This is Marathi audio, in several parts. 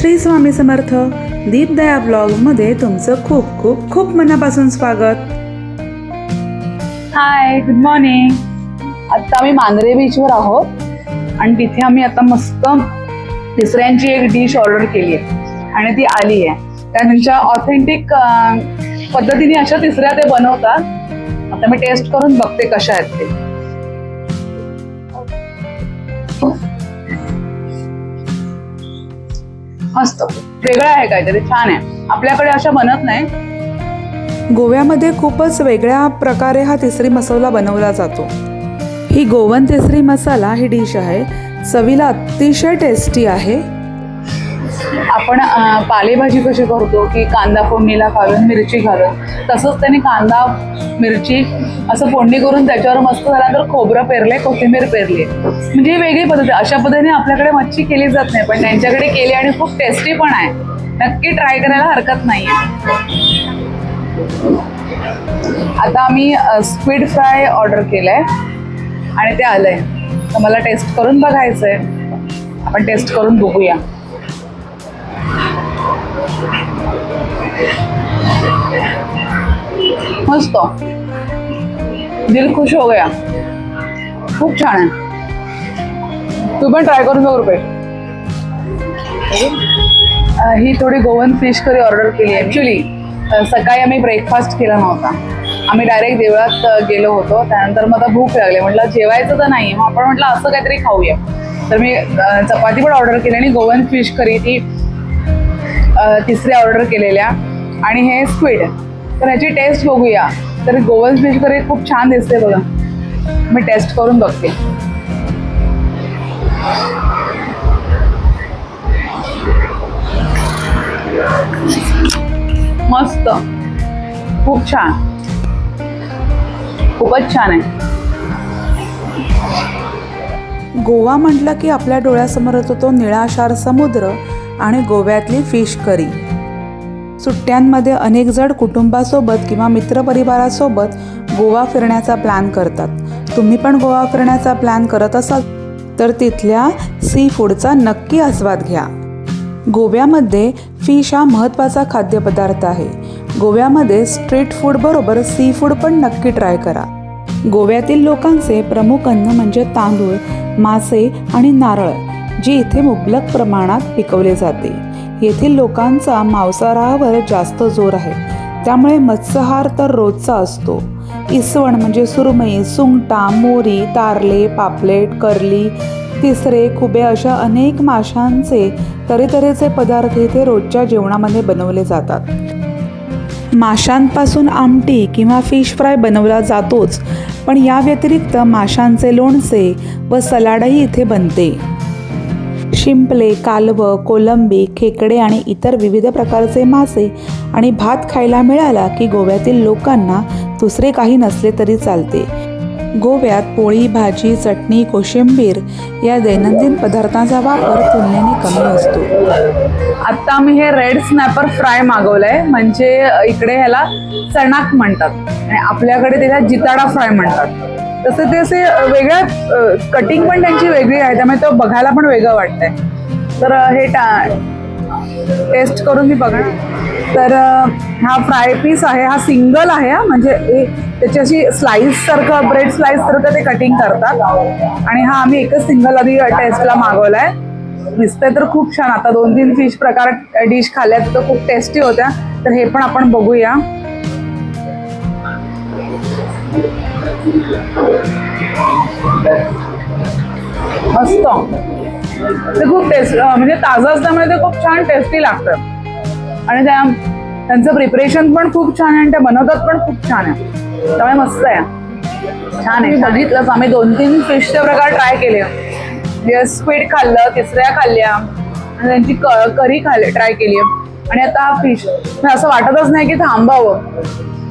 श्री स्वामी समर्थ दीपदया ब्लॉगमध्ये तुमचं खूप खूप खूप मनापासून स्वागत. हाय गुड मॉर्निंग आता आम्ही मांजरे बीचवर आहोत आणि तिथे आम्ही आता मस्त तिसऱ्यांची एक डिश ऑर्डर केली आहे आणि ती आली आहे. त्या त्यांच्या ऑथेंटिक पद्धतीने अशा तिसऱ्या ते बनवतात. आता मी टेस्ट करून बघते कशा आहेत ते. मस्त. वेगळं आहे काहीतरी छान आहे. आपल्याकडे अशा बनत नाही. गोव्यामध्ये खूपच वेगळ्या प्रकारे हा तिसरी मसाला बनवला जातो. ही गोवन तिसरी मसाला ही डिश आहे. चवीला अतिशय टेस्टी आहे. आपण पालेभाजी कशी करतो की कांदा फोडणीला घालून मिरची घालून? तसंच त्याने कांदा मिरची असं फोडणी करून त्याच्यावर मस्त झाल्यानंतर खोबरं पेरले कोथिंबीर पेरली. म्हणजे ही वेगळी पद्धत आहे. अशा पद्धतीने आपल्याकडे मच्छी केली जात नाही पण त्यांच्याकडे केली आणि खूप टेस्टी पण आहे. नक्की ट्राय करायला हरकत नाही आता आम्ही स्क्विड फ्राय ऑर्डर केलंय आणि ते आलंय. तर मला टेस्ट करून बघायचंय. आपण टेस्ट करून बघूया. मस्त. दिल खुश हो गया. खूप छान आहे. तू पण ट्राय करून बघ रुपये ही थोडी गोवन फिश करी ऑर्डर केली. ॲक्च्युली सकाळी आम्ही ब्रेकफास्ट केला नव्हता. आम्ही डायरेक्ट देवळात गेलो होतो. त्यानंतर मग आता भूक लागली. म्हटलं जेवायचं तर नाही मग आपण म्हटलं असं काहीतरी खाऊया. तर मी चपाती पण ऑर्डर केली आणि गोवन फिश करी ती तिसऱ्या ऑर्डर केलेल्या. आणि हे स्क्विड तर ह्याची टेस्ट बघूया. तर गोवन फिश करी खूप छान दिसते बघा. मी टेस्ट करून बघते. मस्त. खूप छान. खूपच छान आहे. गोवा म्हटलं की आपल्या डोळ्यासमोर येतो तो निळाशार समुद्र. आणि गोव्यातली फिश करी. सुट्ट्यांमध्ये अनेक जण कुटुंबासोबत किंवा मित्रपरिवारासोबत गोवा फिरण्याचा प्लॅन करतात. तुम्ही पण गोवा फिरण्याचा प्लॅन करत असाल तर तिथल्या सी फूडचा नक्की आस्वाद घ्या. गोव्यामध्ये फिश हा महत्त्वाचा खाद्यपदार्थ आहे. गोव्यामध्ये स्ट्रीट फूड बरोबर सी फूड पण नक्की ट्राय करा. गोव्यातील लोकांचे प्रमुख अन्न म्हणजे तांदूळ मासे आणि नारळ. जी इथे मुबलक प्रमाणात पिकवले जाते. येथील लोकांचा मांसाहारावर जास्त जोर आहे. त्यामुळे मत्स्यहार तर रोजचा असतो. इसवण म्हणजे सुरमई सुंगटा मोरी तारले पापलेट करली तिसरे खुबे अशा अनेक माशांचे तऱ्हेतऱ्हेचे पदार्थ इथे रोजच्या जेवणामध्ये बनवले जातात. माशांपासून आमटी किंवा फिश फ्राय बनवला जातोच पण या व्यतिरिक्त माशांचे लोणचे व सलाडही इथे बनते. शिंपले कालवं कोलंबी खेकडे आणि इतर विविध प्रकारचे मासे आणि भात खायला मिळाला की गोव्यातील लोकांना दुसरे काही नसले तरी चालते. गोव्यात पोळी भाजी चटणी कोशिंबीर या दैनंदिन पदार्थांचा वापर तुलनेने कमी असतो. आत्ता आम्ही हे रेड स्नॅपर फ्राय मागवलंय. म्हणजे इकडे ह्याला चणाक म्हणतात. आणि आपल्याकडे त्याला जिताडा फ्राय म्हणतात. तसं ते असे वेगळ्या कटिंग पण त्यांची वेगळी आहे. त्यामुळे तो बघायला पण वेगळं वाटतंय. तर हे टा टेस्ट करून मी बघा तर हा फ्राय पीस आहे. हा सिंगल आहे हा. म्हणजे हे त्याची अशी स्लाइस सारखं ब्रेड स्लाइस सारखं ते कटिंग करतात. आणि हा आम्ही एकच सिंगल आधी टेस्टला मागवलाय. दिसतंय तर खूप छान. आता दोन तीन फिश प्रकार डिश खाल्यात तर खूप टेस्टी होत्या. तर हे पण आपण बघूया. मस्त. ते खूप टेस्ट म्हणजे ताजं असल्यामुळे ते खूप छान टेस्टी लागतं. आणि त्या त्यांचं प्रिपरेशन पण खूप छान आहे आणि ते बनवतात पण खूप छान आहे. त्यामुळे मस्त आहे. छान आहे. बघितलंच आम्ही दोन तीन फिशचे प्रकार ट्राय केले. म्हणजे स्क्विड खाल्लं तिसऱ्या खाल्ल्या आणि त्यांची क करी खाल्ली ट्राय केली. आणि आता हा फिश म्हणजे असं वाटतच नाही की थांबावं.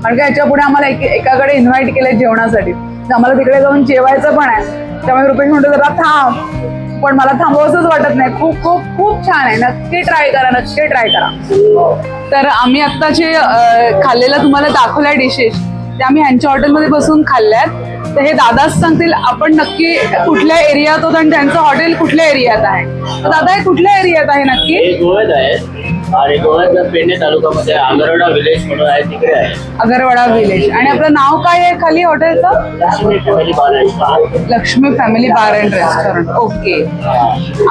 कारण की याच्यापुढे आम्हाला एक एकाकडे इन्व्हाइट केलं जेवणासाठी. तर आम्हाला तिकडे जाऊन जेवायचं पण आहे. त्यामुळे रुपेश म्हणतो जरा थांब. पण मला थांबवसंच वाटत नाही. खूप खूप खूप छान आहे. नक्की ट्राय करा नक्की ट्राय करा. तर आम्ही आत्ता जे खाल्लेलं तुम्हाला दाखवल्या डिशेस त्या आम्ही ह्यांच्या हॉटेलमध्ये बसून खाल्ल्यात तर हे दादाच सांगतील आपण नक्की कुठल्या एरियात होत आणि त्यांचं हॉटेल कुठल्या एरियात आहे? तर दादा हे कुठल्या एरियात आहे नक्की? गोव्यात आहे. आणि पेडणे तालुक्यामध्ये विलेज म्हणून आहे तिकडे आहे. अगरवाडा विलेज आणि आपलं नाव काय आहे खाली हॉटेलचं लक्ष्मी फॅमिली बार आहे. Laxmi family bar and restaurant okay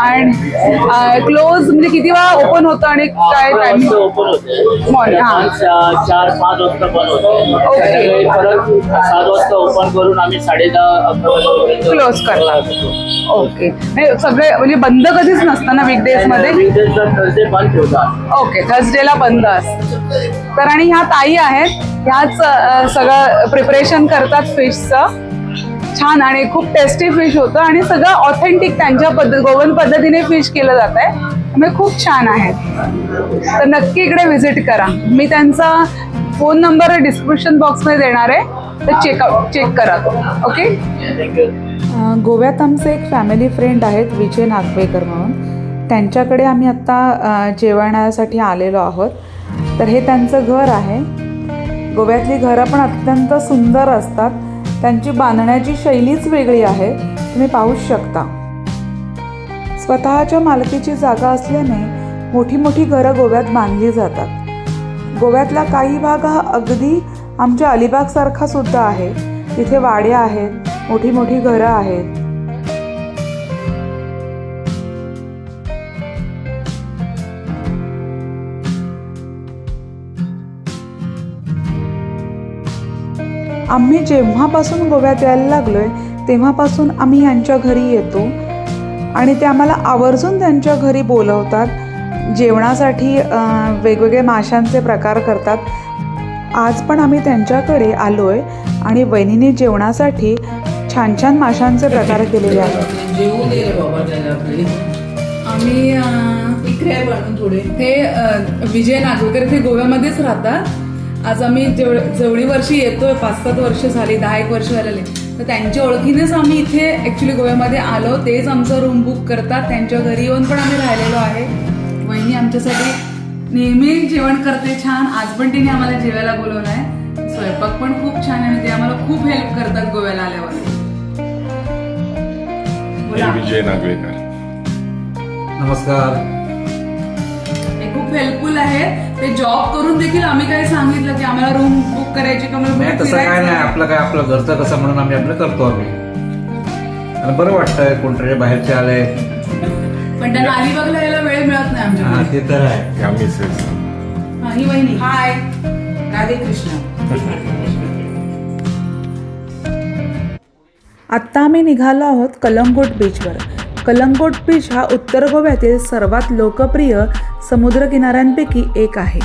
आणि क्लोज म्हणजे किती वेळा ओपन होतं आणि काय टायमिंग ओपन होते. Morning, हा. चार पाच वाजता बंद होते. Okay. संध्याकाळी परत सात वाजता ओपन करून आम्ही साडे दहा अकरा वाजेपर्यंत Close. ओके नाही सगळे म्हणजे बंद कधीच नसतं ना वीकडेजमध्ये? Weekdays ला Thursday बंद ठेवतात. ओके थर्सडेला बंद असतं. तर आणि ह्या ताई आहेत ह्याच सगळं प्रिपरेशन करतात फिशचं. छान आणि खूप टेस्टी फिश होतं आणि सगळं ऑथेंटिक त्यांच्या पद्धत गोवन पद्धतीने फिश केलं जात आहे. त्यामुळे खूप छान आहेत. तर नक्की इकडे व्हिजिट करा. मी त्यांचा फोन नंबर डिस्क्रिप्शन बॉक्समध्ये देणार आहे. तर चेकआउट चेक करा तो. ओके गोव्यात आमचे एक फॅमिली फ्रेंड आहेत विजय नागवेकर म्हणून. त्यांच्याकडे आम्ही आत्ता जेवणासाठी आलेलो आहोत. तर हे त्यांचं घर आहे. गोव्यातली घरं पण अत्यंत सुंदर असतात. त्यांची बांधण्याची शैलीच वेगळी आहे. तुम्ही पाहूच शकता. स्वतःच्या मालकीची जागा असल्याने मोठी मोठी घरं गोव्यात बांधली जातात. गोव्यातला काही भाग हा अगदी आमच्या अलिबागसारखा सुद्धा आहे. तिथे वाड्या आहेत मोठी मोठी घरं आहेत. आम्ही जेव्हापासून गोव्यात यायला लागलोय तेव्हापासून आम्ही यांच्या घरी येतो. आणि ते आम्हाला आवर्जून त्यांच्या घरी बोलवतात. जेवणासाठी वेगवेगळे माशांचे प्रकार करतात. आज पण आम्ही त्यांच्याकडे आलोय आणि वहिनीने जेवणासाठी छान छान माशांचे प्रकार केलेले आहेत. आम्ही इकडे आहे बनून थोडे. हे अ, विजय नागवेकर ते गोव्यामध्येच राहतात. आज आम्ही जेव जेवढी वर्षी येतोय पाच सात वर्ष झाली दहा एक वर्ष झालेले तर त्यांच्या ओळखीनेच आम्ही इथे ऍक्च्युली गोव्यामध्ये आलो. तेच आमचं रूम बुक करतात. त्यांच्या घरी येऊन पण आम्ही राहिलेलो आहे. वहिनी आमच्यासाठी नेहमी जेवण करते छान. आज पण तिने आम्हाला जेवायला बोलवलं आहे. स्वयंपाक पण खूप छान आहे आणि ते आम्हाला खूप हेल्प करतात गोव्याला आल्यावर. विजय नागवेकर. नमस्कार. खूप हेल्पफुल आहे. ते जॉब करून देखील आम्ही काय सांगितलं की आम्हाला रूम बुक करायची का तसं काय नाही? आपलं काय आपलं घरचं कसं म्हणून आम्ही आपलं करतो आम्ही. आणि बरं वाटतंय कोणतरी बाहेरचे आले. पण त्यांना अलिबागला यायला वेळ मिळत नाही हा आमच्या ते तर आहे. या मिसेस ही वहिनी. हाय राधे कृष्ण. आत्ता आम्ही निघालो आहोत कलंगूट बीचवर कलंगूट बीच हा उत्तर गोव्यातील सर्वात लोकप्रिय समुद्रकिनाऱ्यांपैकी एक आहे.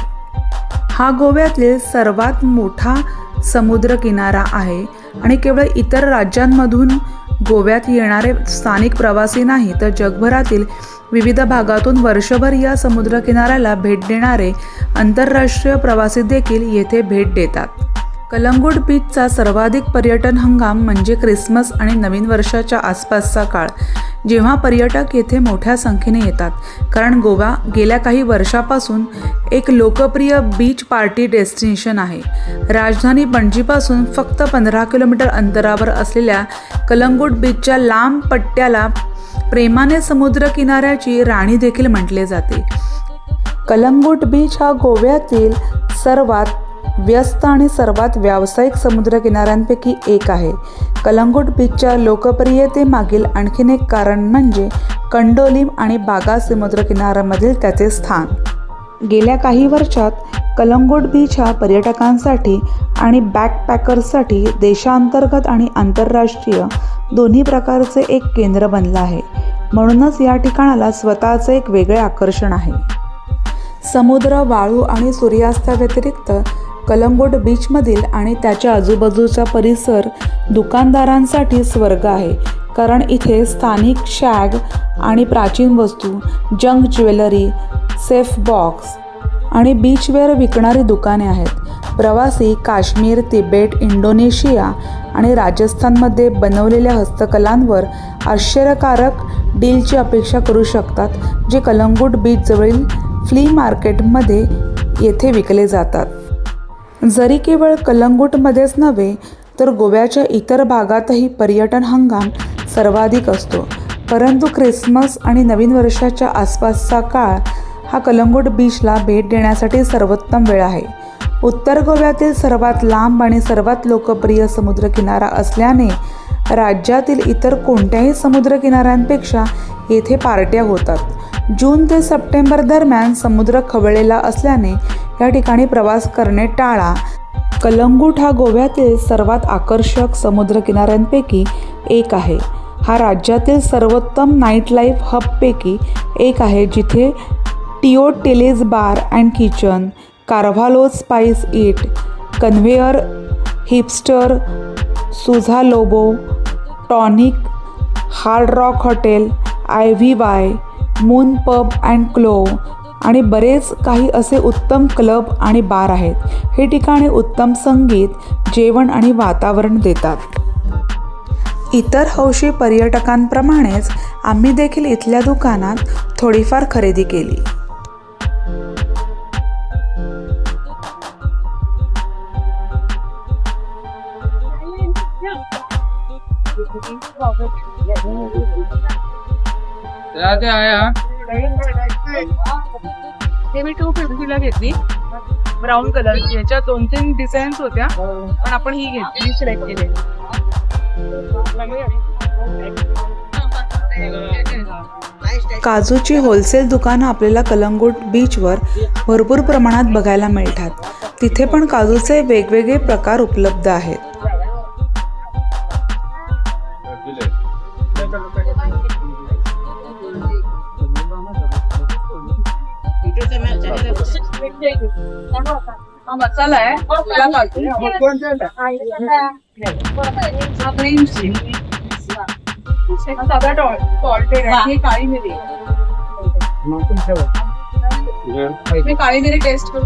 हा गोव्यातील सर्वात मोठा समुद्रकिनारा आहे आणि केवळ इतर राज्यांमधून गोव्यात येणारे स्थानिक प्रवासी नाही तर जगभरातील विविध भागातून वर्षभर या समुद्रकिनाऱ्याला भेट देणारे आंतरराष्ट्रीय प्रवासी देखील येथे भेट देतात. कलंगूट बीचचा सर्वाधिक पर्यटन हंगाम म्हणजे क्रिसमस आणि नवीन वर्षाच्या आसपासचा काळ. जेव्हा पर्यटक येथे मोठ्या संख्येने येतात कारण गोवा गेल्या काही वर्षापासून एक लोकप्रिय बीच पार्टी डेस्टिनेशन आहे. राजधानी पणजीपासून फक्त पंधरा किलोमीटर अंतरावर असलेल्या कलंगूट बीचच्या लांब पट्ट्याला प्रेमाने समुद्र किनाऱ्याची राणी देखील म्हटले जाते. कलंगूट बीच हा गोव्यातील सर्वात व्यस्त आणि सर्वात व्यावसायिक समुद्रकिनाऱ्यांपैकी एक आहे. कलंगूट बीचच्या लोकप्रियतेमागील आणखीन एक कारण म्हणजे कंडोलीम आणि बागा समुद्रकिनाऱ्यामधील त्याचे स्थान. गेल्या काही वर्षात कलंगूट बीच हा पर्यटकांसाठी आणि बॅकपॅकर्ससाठी देशांतर्गत आणि आंतरराष्ट्रीय दोन्ही प्रकारचे एक केंद्र बनलं आहे. म्हणूनच या ठिकाणाला स्वतःचं एक वेगळे आकर्षण आहे. समुद्र वाळू आणि सूर्यास्ताव्यतिरिक्त कलंगूट बीचमधील आणि त्याच्या आजूबाजूचा परिसर दुकानदारांसाठी स्वर्ग आहे. कारण इथे स्थानिक शॅग आणि प्राचीन वस्तू जंक ज्वेलरी सेफ बॉक्स आणि बीचवेअर विकणारी दुकाने आहेत. प्रवासी काश्मीर तिबेट इंडोनेशिया आणि राजस्थानमध्ये बनवलेल्या हस्तकलांवर आश्चर्यकारक डीलची अपेक्षा करू शकतात जे कलंगूट बीचजवळील फ्ली मार्केटमध्ये येथे विकले जातात. जरी केवळ कलंगूटमध्येच नव्हे तर गोव्याच्या इतर भागातही पर्यटन हंगाम सर्वाधिक असतो. परंतु ख्रिसमस आणि नवीन वर्षाच्या आसपासचा काळ हा कलंगूट बीचला भेट देण्यासाठी सर्वोत्तम वेळ आहे. उत्तर गोव्यातील सर्वात लांब आणि सर्वात लोकप्रिय समुद्रकिनारा असल्याने राज्यातील इतर कोणत्याही समुद्रकिनाऱ्यांपेक्षा येथे पार्ट्या होतात. जून ते सप्टेंबर दरम्यान समुद्र खवळलेला असल्याने या ठिकाणी प्रवास करणे टाळा. कलंगूट हा गोव्यातील सर्वात आकर्षक समुद्रकिनाऱ्यांपैकी एक आहे. हा राज्यातील सर्वोत्तम नाईट लाईफ हबपैकी एक आहे जिथे टिओ टेलेज bar and kitchen Carvalho spice it conveyor hipster Souza Lobo tonic hard rock hotel I V Y moon pub and क्लो आणि बरेच काही असे उत्तम क्लब आणि बार आहेत. हे ठिकाणे उत्तम संगीत जेवण आणि वातावरण देतात. इतर हौशी पर्यटकांप्रमाणेच आम्ही देखील इथल्या दुकानात थोडीफार खरेदी केली. ते मी टू फिफ्टीला घेतली. ब्राऊन कलरची याच्या दोन तीन डिझाईन्स होत्या. पण आपण ही घेतली. सिलेक्ट केली. काजूची होलसेल दुकानं आपल्याला कलंगूट बीचवर भरपूर प्रमाणात बघायला मिळतात. तिथे पण काजूचे वेगवेगळे प्रकार उपलब्ध आहेत. काळी मिरी मी काळी मिरी टेस्ट करू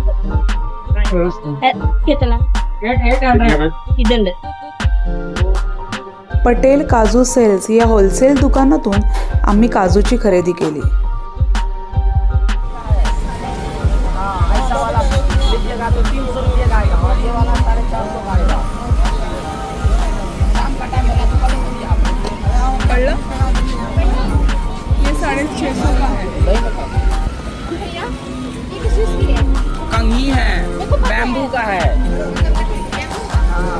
पटेल काजू सेल्स या होलसेल दुकानातून आम्ही काजूची खरेदी केली. लेना तो तीन सौ रुपये का आएगा और ये वाला साढ़े चार सौ का आएगा काम कटा मेरा तो पढ़ लो ये साढ़े छः सौ का है। कंघी है बैम्बू का है। हाँ।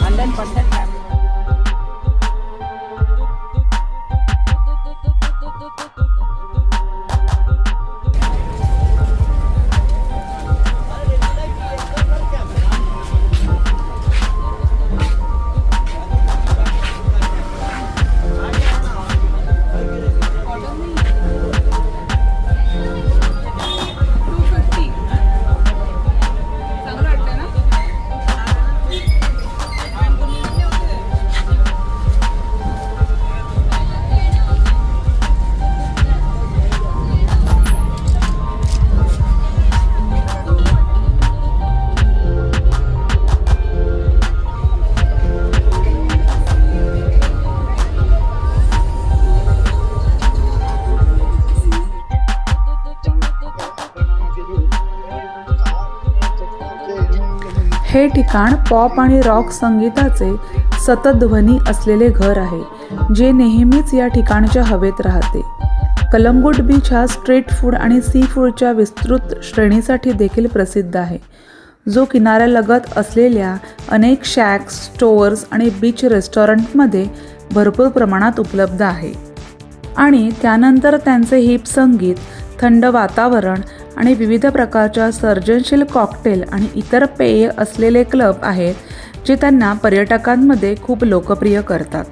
हंड्रेड परसेंट है। ठिकाण पॉप आणि रॉक संगीताचे सतत ध्वनी असलेले घर आहे जे नेहमीच या ठिकाणच्या हवेत राहते. कलंगूट बीच हा स्ट्रीट फूड आणि सी फूडच्या विस्तृत श्रेणीसाठी देखील प्रसिद्ध आहे. जो किनाऱ्यालगत असलेल्या अनेक शॅक्स स्टोअर्स आणि बीच रेस्टॉरंटमध्ये भरपूर प्रमाणात उपलब्ध आहे. आणि त्यानंतर त्यांचे हिप संगीत थंड वातावरण आणि विविध प्रकारच्या सर्जनशील कॉकटेल आणि इतर पेय असलेले क्लब आहेत जे त्यांना पर्यटकांमध्ये खूप लोकप्रिय करतात.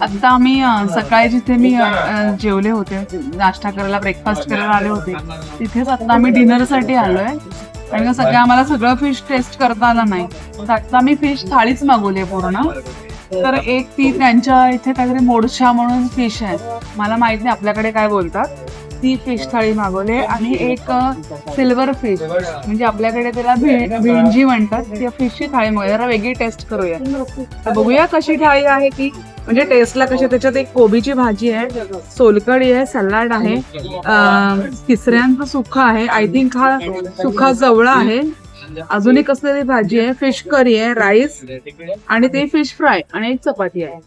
आता आम्ही अ, सकाळी जिथे मी अ, अ, जेवले होते नाश्ता करायला ब्रेकफास्ट करायला आले होते तिथेच आता आम्ही डिनरसाठी आलोय. कारण का सगळं आम्हाला सगळं फिश टेस्ट करता आलं नाही. तर आता आम्ही फिश थाळीच मागवली आहे पूर्ण. तर एक ती त्यांच्या इथे काहीतरी मोडशा म्हणून फिश आहे. मला माहीत नाही आपल्याकडे काय बोलतात. ती फिश थाळी मागवले आणि एक सिल्वर फिश म्हणजे आपल्याकडे त्याला भेंजी म्हणतात. त्या फिशची थाळी मागवली. जरा वेगळी टेस्ट करूया. तर बघूया कशी थाळी आहे ती. म्हणजे टेस्टला कशी त्याच्यात एक कोबीची भाजी आहे सोलकढी आहे सलाड आहे तिसऱ्यांचं सुखा आहे. आय थिंक हा सुखा जवळ आहे. अजून एक कसली भाजी आहे फिश करी आहे राईस आणि ते फिश फ्राय आणि एक चपाती आहे.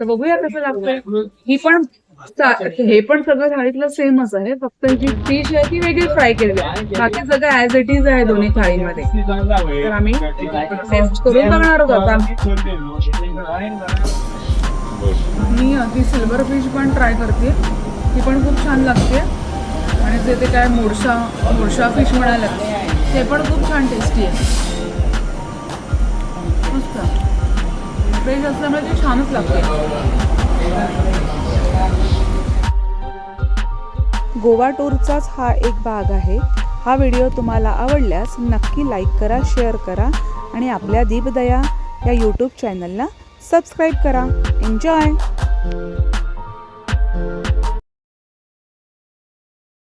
तर बघूया कसं लागतंय. ही पण हे पण सगळं थाळीतलं सेमच आहे. फक्त जी फिश आहे ती वेगळी फ्राय केलेली आहे. बाकी सगळं ऍज इट इज आहे दोन्ही थाळीमध्ये. तर आम्ही टेस्ट करून बघणार आहोत आता. मी ती सिल्वर फिश पण ट्राय करते. ती पण खूप छान लागते. आणि ते ते काय मोडशा मोडशा फिश म्हणायला लागते. ते पण खूप छान टेस्टी आहे. मस्त. फ्रेश असल्यामुळे ते छानच लागते. गोवा टूरचाच हा एक भाग आहे. हा व्हिडिओ तुम्हाला आवडल्यास नक्की लाईक करा शेअर करा आणि आपल्या दीपदया या यूट्यूब चॅनलला सबस्क्राईब करा. एन्जॉय